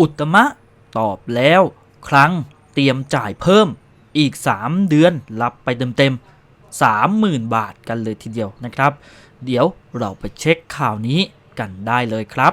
อุตมะตอบแล้ว ครั้งเตรียมจ่ายเพิ่มอีก 3 เดือนรับไปเต็มๆ30,000 บาทกันเลยทีเดียวนะครับ เดี๋ยวเราไปเช็คข่าวนี้กันได้เลยครับ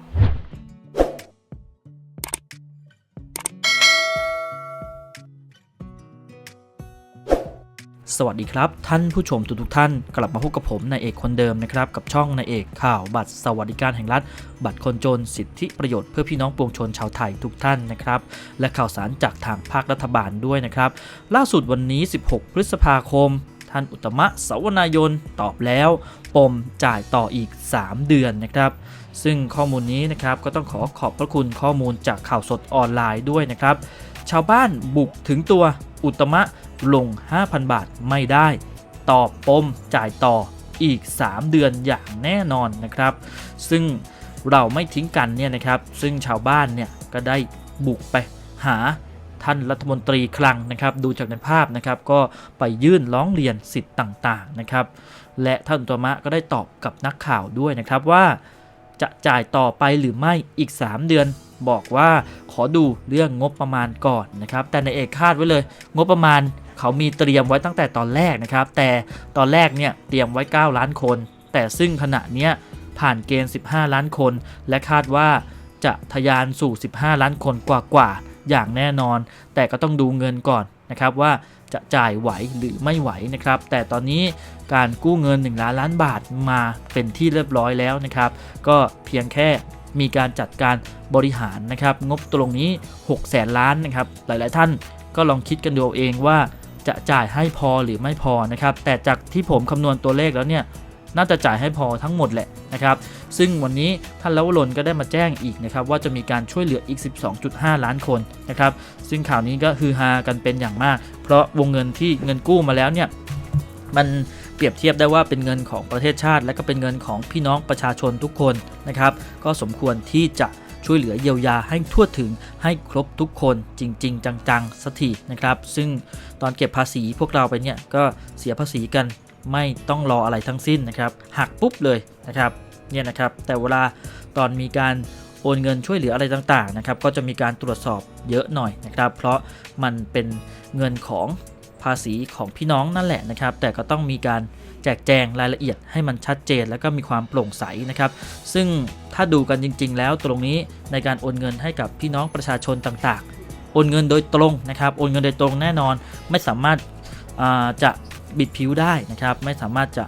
สวัสดีครับ ท่านผู้ชมทุกท่าน กลับมาพบกับผมนายเอกคนเดิมนะครับ กับช่องนายเอกข่าวบัตรสวัสดิการแห่งรัฐ บัตรคนจนสิทธิประโยชน์เพื่อพี่น้องปวงชนชาวไทยทุกท่านนะครับ และข่าวสารจากทางภาครัฐบาลด้วยนะครับ ล่าสุดวันนี้ 16 พฤษภาคม ท่านอุตมะสวนายนตอบแล้ว ปมจ่ายต่ออีก 3 เดือนนะครับซึ่งข้อมูลนี้นะครับก็ต้องขอขอบพระคุณข้อมูลจากข่าวสดออนไลน์ด้วยนะครับ ชาวบ้านบุกถึงตัวอุตมะ ลง 5,000 บาทไม่ได้ ตอบปมจ่ายต่ออีก 3 เดือนอย่างแน่นอนนะครับ ซึ่งเราไม่ทิ้งกันเนี่ยนะครับ ซึ่งชาวบ้านเนี่ยก็ได้บุกไปหาท่านรัฐมนตรีคลังนะครับ ดูจากในภาพนะครับ ก็ไปยื่นร้องเรียนสิทธิ์ต่างๆนะครับ และท่านอุตมะก็ได้ตอบกับนักข่าวด้วยนะครับว่า จะจ่ายต่อไปหรือไม่อีก 3 เดือน บอกว่าขอดูเรื่องงบประมาณก่อนนะครับ แต่ในเอกคาดไว้เลย งบประมาณเขามีเตรียมไว้ตั้งแต่ตอนแรกนะครับ แต่ตอนแรกเนี่ยเตรียมไว้ 9 ล้านคน แต่ซึ่งขณะเนี้ยผ่านเกณฑ์ 15 ล้านคน และคาดว่าจะทะยานสู่ 15 ล้านคนกว่าๆอย่างแน่นอน แต่ก็ต้องดูเงินก่อนนะครับว่าจะจ่ายไหวหรือไม่ไหวนะครับ แต่ตอนนี้การกู้เงิน 1 ล้านล้านบาทมาเป็นที่เรียบร้อยแล้วนะครับ ก็เพียงแค่ มีการจัดการบริหารนะครับ งบตรงนี้ 6 แสนล้านนะครับ หลาย ๆ ท่านก็ลองคิดกันดูเอาเองว่าจะจ่ายให้พอหรือไม่พอนะครับ แต่จากที่ผมคำนวณตัวเลขแล้วเนี่ยน่าจะจ่ายให้พอทั้งหมดแหละนะครับ ซึ่งวันนี้ท่านลวรนก็ได้มาแจ้งอีกนะครับ ว่าจะมีการช่วยเหลืออีก 12.5 ล้านคนนะครับ ซึ่งข่าวนี้ก็ฮือฮากันเป็นอย่างมาก เพราะวงเงินที่เงินกู้มาแล้วเนี่ยมัน ปรียบเทียบได้ว่าเป็นเงินของประเทศชาติ และก็เป็นเงินของพี่น้องประชาชนทุกคนนะครับก็สมควรที่จะช่วยเหลือเยียวยาให้ทั่วถึงให้ครบทุกคนจริง ๆ จังๆสักทีนะครับ ซึ่งตอนเก็บภาษีพวกเราไปเนี่ยก็เสียภาษีกันไม่ต้องรออะไรทั้งสิ้นนะครับหักปุ๊บเลยนะครับเนี่ยนะครับแต่เวลาตอนมีการโอนเงินช่วยเหลืออะไรต่างๆนะครับก็จะมีการตรวจสอบเยอะหน่อยนะครับ เพราะมันเป็นเงินของ ภาษีของพี่น้องนั่นแหละนะครับ แต่ก็ต้องมีการแจกแจงรายละเอียดให้มันชัดเจน แล้วก็มีความโปร่งใสนะครับ ซึ่งถ้าดูกันจริง ๆ แล้วตรงนี้ในการโอนเงินให้กับพี่น้องประชาชนต่างๆ โอนเงินโดยตรงนะครับโอนเงินโดยตรงแน่นอนไม่สามารถาจะบิดผิวได้นะครับ ไม่สามารถจะ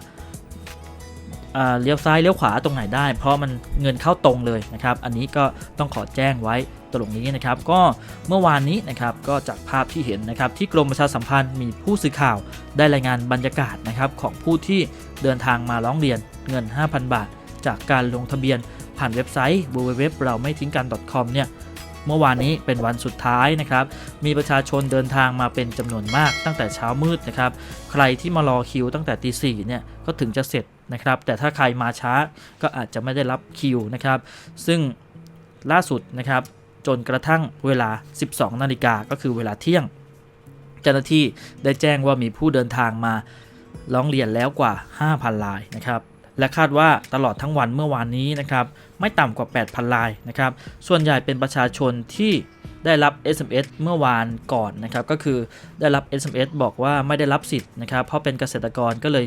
เลี้ยวซ้ายเลี้ยวขวาตรงไหนได้ เพราะมันเงินเข้าตรงเลยนะครับอันนี้ก็ต้องขอแจ้งไว้ตรงนี้นะครับก็เมื่อวานนี้นะครับก็จากภาพที่เห็นนะครับที่กรมประชาสัมพันธ์มีผู้สื่อข่าวได้รายงานบรรยากาศนะครับของผู้ที่เดินทางมาร้องเรียนเงิน 5,000 บาท จากการลงทะเบียนผ่านเว็บไซต์ www เราไม่ทิ้งกัน .com เนี่ยเมื่อวานนี้เป็นวันสุดท้ายนะครับ มีประชาชนเดินทางมาเป็นจำนวนมากตั้งแต่เช้ามืดนะครับ ใครที่มารอคิวตั้งแต่ตีสี่เนี่ยก็ถึงจะเสร็จ นะครับ แต่ถ้าใครมาช้าก็อาจจะไม่ได้รับคิวนะครับ ซึ่งล่าสุดนะครับ จนกระทั่งเวลา 12 นาฬิกาก็คือเวลาเที่ยง เจ้าหน้าที่ได้แจ้งว่ามีผู้เดินทางมาร้องเรียนแล้วกว่า 5,000ลายนะครับ และคาดว่าตลอดทั้งวันเมื่อวานนี้นะครับ ไม่ต่ำกว่า 8,000ลายนะครับ ส่วนใหญ่เป็นประชาชนที่ ได้รับ SMS เมื่อวานก่อนนะครับก็คือได้รับ SMS บอกว่าไม่ได้รับสิทธิ์นะครับเพราะเป็นเกษตรกรก็เลย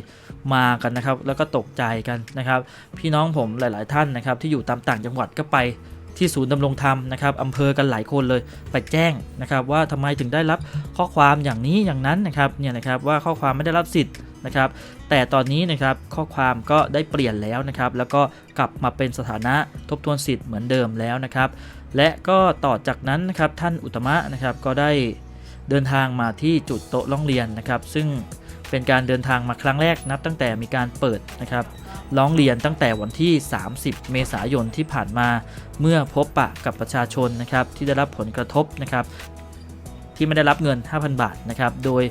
มากันนะครับแล้วก็ตกใจกันนะครับ พี่น้องผมหลาย ๆ ท่านนะครับที่อยู่ตามต่างจังหวัดก็ไปที่ศูนย์ดำรงธรรมนะครับอำเภอกันหลายคนเลยไปแจ้งนะครับว่าทำไมถึงได้รับข้อความอย่างนี้อย่างนั้นนะครับเนี่ยนะครับว่าข้อความไม่ได้รับสิทธิ์นะครับแต่ตอนนี้นะครับข้อความก็ได้เปลี่ยนแล้วนะครับแล้วก็กลับมาเป็นสถานะทบทวนสิทธิ์เหมือนเดิมแล้วนะครับและก็ต่อจากนั้นนะครับท่านอุตตมะนะครับก็ได้เดินทางมาที่จุดโต๊ะร้องเรียนนะครับ ซึ่งเป็นการเดินทางมาครั้งแรกนับตั้งแต่มีการเปิดนะครับร้องเรียนตั้งแต่วันที่ 30 เมษายนที่ผ่านมา เมื่อพบปะกับประชาชนนะครับที่ได้รับผลกระทบนะครับที่ไม่ได้รับเงิน 5,000 บาทนะครับ โดย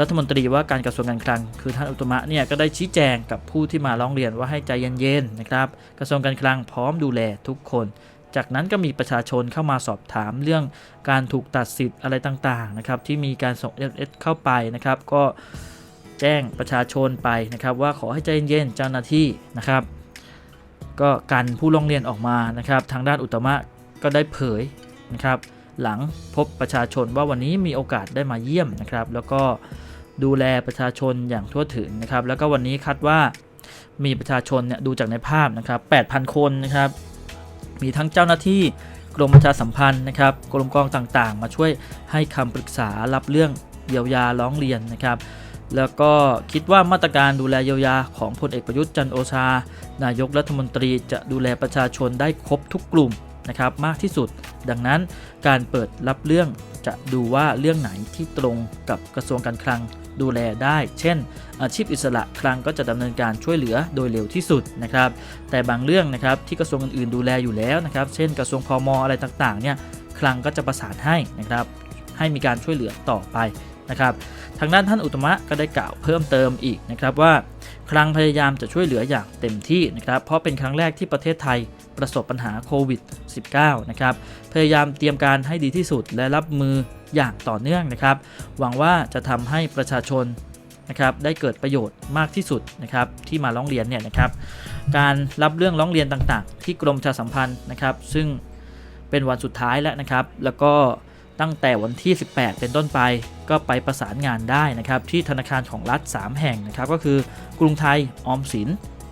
รัฐมนตรีว่าการกระทรวงการคลัง คือท่านอุตมะเนี่ยก็ได้ชี้แจงกับผู้ที่มาร้องเรียนว่าให้ใจเย็นๆนะครับ กระทรวงการคลังพร้อมดูแลทุกคน จากนั้นก็มีประชาชนเข้ามาสอบถามเรื่องการถูกตัดสิทธิ์อะไรต่างๆนะครับที่มีการส่ง SMS เข้าไปนะครับ ก็แจ้งประชาชนไปนะครับ ว่าขอให้ใจเย็นๆเจ้าหน้าที่นะครับ ก็กันผู้ร้องเรียนออกมานะครับ ทางด้านอุตมะก็ได้เผยนะครับ หลังพบประชาชนว่าวันนี้มีโอกาสได้มาเยี่ยมนะครับ แล้วก็ดูแลประชาชนอย่างทั่วถึงนะครับ แล้วก็วันนี้คาดว่ามีประชาชนเนี่ยดูจากในภาพนะครับ 8,000 คนนะครับ มีทั้งเจ้าหน้าที่กรมประชาสัมพันธ์นะครับ กรมกองต่างๆ มาช่วยให้คำปรึกษารับเรื่องเยียวยาร้องเรียนนะครับ แล้วก็คิดว่ามาตรการดูแลเยียวยาของพลเอกประยุทธ์จันโอชา นายกรัฐมนตรีจะดูแลประชาชนได้ครบทุกกลุ่ม นะครับมากที่สุด ดังนั้นการเปิดรับเรื่องจะดูว่าเรื่องไหนที่ตรงกับกระทรวงการคลังดูแลได้ เช่น อาชีพอิสระคลังก็จะดำเนินการช่วยเหลือโดยเร็วที่สุดนะครับ แต่บางเรื่องนะครับที่กระทรวงอื่นๆดูแลอยู่แล้วนะครับ เช่น กระทรวงพมอะไรต่างๆเนี่ยคลังก็จะประสานให้นะครับ ให้มีการช่วยเหลือต่อไปนะครับ ทางด้านท่านอุตมะก็ได้กล่าวเพิ่มเติมอีกนะครับว่าคลังพยายามจะช่วยเหลืออย่างเต็มที่นะครับ เพราะเป็นครั้งแรกที่ประเทศไทย ประสบปัญหาโควิด -19 นะครับ พยายามเตรียมการให้ดีที่สุดและรับมืออย่างต่อเนื่องนะครับ หวังว่าจะทำให้ประชาชนนะครับได้เกิดประโยชน์มากที่สุดนะครับที่มาร้องเรียนเนี่ยนะครับการรับเรื่องร้องเรียนต่างๆ ที่กรมประชาสัมพันธ์นะครับ ซึ่งเป็นวันสุดท้ายแล้วนะครับ แล้วก็ตั้งแต่วันที่ 18 เป็นต้นไป ก็ไปประสานงานได้นะครับที่ธนาคารของรัฐ 3 แห่งนะครับก็คือกรุงไทยออมสิน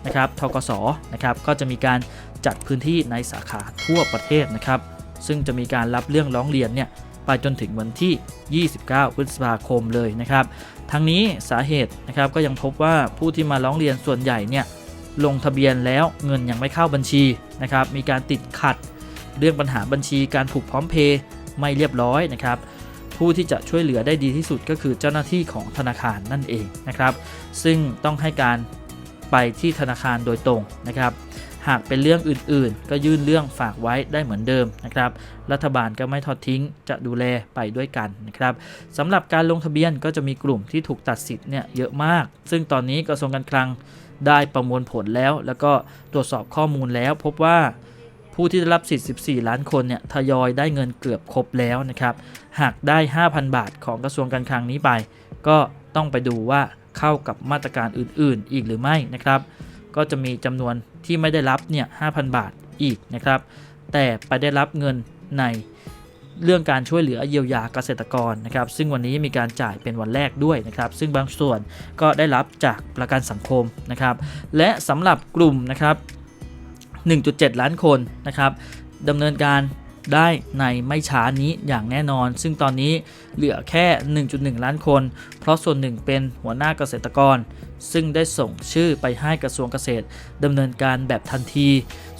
นะครับทกสนะครับก็จะมีการ จัดพื้นที่ในสาขาทั่วประเทศนะครับ ซึ่งจะมีการรับเรื่องร้องเรียนเนี่ยไปจนถึงวันที่ 29 พฤษภาคมเลยนะครับ ทั้งนี้สาเหตุนะครับก็ยังพบว่าผู้ที่มาร้องเรียนส่วนใหญ่เนี่ยลงทะเบียนแล้วเงินยังไม่เข้าบัญชีนะครับ มีการติดขัด เรื่องปัญหาบัญชีการผูกพร้อมเพย์ไม่เรียบร้อยนะครับ ผู้ที่จะช่วยเหลือได้ดีที่สุดก็คือเจ้าหน้าที่ของธนาคารนั่นเองนะครับ ซึ่งต้องให้การไปที่ธนาคารโดยตรงนะครับ หากเป็นเรื่องอื่นๆ ก็ยื่นเรื่องฝากไว้ได้เหมือนเดิมนะครับ รัฐบาลก็ไม่ทอดทิ้งจะดูแลไปด้วยกันนะครับสำหรับการลงทะเบียนก็จะมีกลุ่มที่ถูกตัดสิทธิ์เนี่ยเยอะมาก ซึ่งตอนนี้กระทรวงการคลังได้ประมวลผลแล้ว แล้วก็ตรวจสอบข้อมูลแล้ว พบว่าผู้ที่ได้รับสิทธิ์ 14 ล้านคนเนี่ยทยอยได้เงินเกือบครบแล้วนะครับ หากได้ 5,000 บาทของกระทรวงการคลังนี้ไป ก็ต้องไปดูว่าเข้ากับมาตรการอื่นๆ อีกหรือไม่นะครับ ก็จะมีจำนวนที่ไม่ได้รับเนี่ย5,000 บาทอีกนะครับ แต่ไปได้รับเงินในเรื่องการช่วยเหลือเยียวยาเกษตรกรนะครับ ซึ่งวันนี้มีการจ่ายเป็นวันแรกด้วยนะครับ ซึ่งบางส่วนก็ได้รับจากประกันสังคมนะครับ และสำหรับกลุ่มนะครับ 1.7 ล้านคนนะครับดำเนินการได้ในไม่ช้านี้อย่างแน่นอน ซึ่งตอนนี้เหลือแค่ 1.1 ล้านคน เพราะส่วนหนึ่งเป็นหัวหน้าเกษตรกร ซึ่งได้ส่งชื่อไปให้กระทรวงเกษตรดำเนินการแบบทันที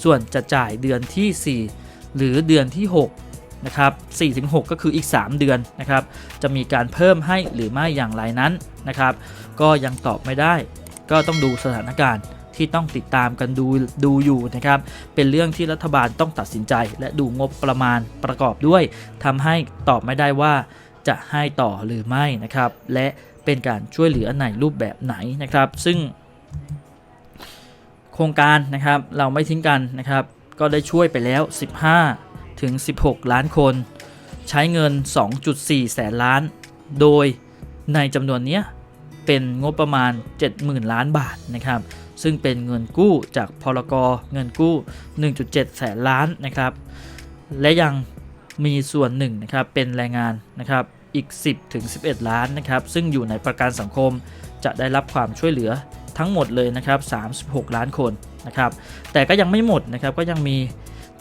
ส่วนจะจ่ายเดือนที่ 4 หรือเดือนที่ 6 นะครับ 4-6 ก็คืออีก 3 เดือนนะครับ จะมีการเพิ่มให้หรือไม่อย่างไรนั้นนะครับ ก็ยังตอบไม่ได้ ก็ต้องดูสถานการณ์ที่ต้องติดตามกันดูดูอยู่นะครับ เป็นเรื่องที่รัฐบาลต้องตัดสินใจ และดูงบประมาณประกอบด้วยทำให้ตอบไม่ได้ว่าจะให้ต่อหรือไม่นะครับ และ เป็นการช่วยเหลือในรูปแบบไหนนะครับ ซึ่ง โครงการนะครับเราไม่ทิ้งกันนะครับ ก็ได้ช่วยไปแล้ว 15 ถึง 16 ล้านคน ใช้เงิน 2.4 แสนล้าน โดยในจำนวนนี้เป็นงบประมาณ 70,000 ล้านบาทนะครับ ซึ่งเป็นเงินกู้จากพลกเงินกู้ 1.7 แสนล้านนะครับ และยังมีส่วนหนึ่งนะครับเป็นแรงงานนะครับ อีก 10ถึง11 ล้านนะครับ ซึ่งอยู่ในประกันสังคมจะได้รับความช่วยเหลือทั้งหมดเลยนะครับ 36 ล้านคนนะครับ แต่ก็ยังไม่หมดนะครับ ก็ยังมี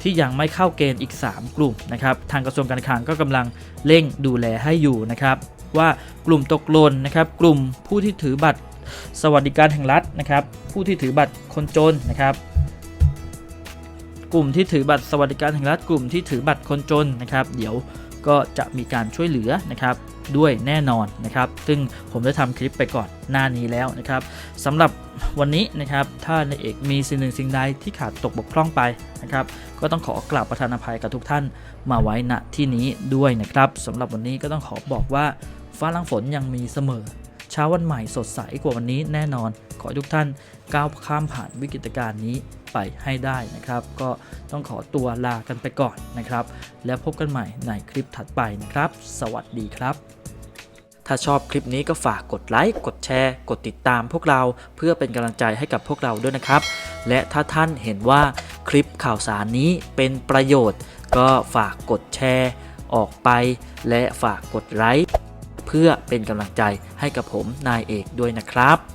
ที่ยังไม่เข้าเกณฑ์อีก 3 กลุ่มนะครับ ทางกระทรวงการคลังก็กำลังเร่งดูแลให้อยู่นะครับ ว่ากลุ่มตกหล่นนะครับ กลุ่มผู้ที่ถือบัตรสวัสดิการแห่งรัฐนะครับ ผู้ที่ถือบัตรคนจนนะครับ กลุ่มที่ถือบัตรสวัสดิการแห่งรัฐ กลุ่มที่ถือบัตรคนจนนะครับ เดี๋ยว ก็จะมีการช่วยเหลือนะครับด้วยแน่นอนนะครับ ซึ่งผมได้ทำคลิปไปก่อนหน้านี้แล้วนะครับสำหรับวันนี้นะครับ ถ้าในเอกมีสิ่งหนึ่งสิ่งใดที่ขาดตกบกพร่องไปนะครับ ก็ต้องขอกราบประทานอภัยกับทุกท่านมาไว้ณที่นี้ด้วยนะครับสำหรับวันนี้ก็ต้องขอบอกว่าฟ้าลังฝนยังมีเสมอ ช้าวันใหม่สดใสกว่าวันนี้แน่นอน ขอให้ทุกท่านก้าวข้ามผ่านวิกฤตการณ์นี้ไปให้ได้นะครับ ก็ต้องขอตัวลากันไปก่อนนะครับ แล้วพบกันใหม่ในคลิปถัดไปนะครับ สวัสดีครับ ถ้าชอบคลิปนี้ก็ฝากกดไลค์กดแชร์ กดติดตามพวกเราเพื่อเป็นกำลังใจให้กับพวกเราด้วยนะครับ และถ้าท่านเห็นว่าคลิปข่าวสารนี้เป็นประโยชน์ ก็ฝากกดแชร์ออกไป และฝากกดไลค์ พื่อเป็นกำลังใจให้กับผมนายเอกด้วยนะครับ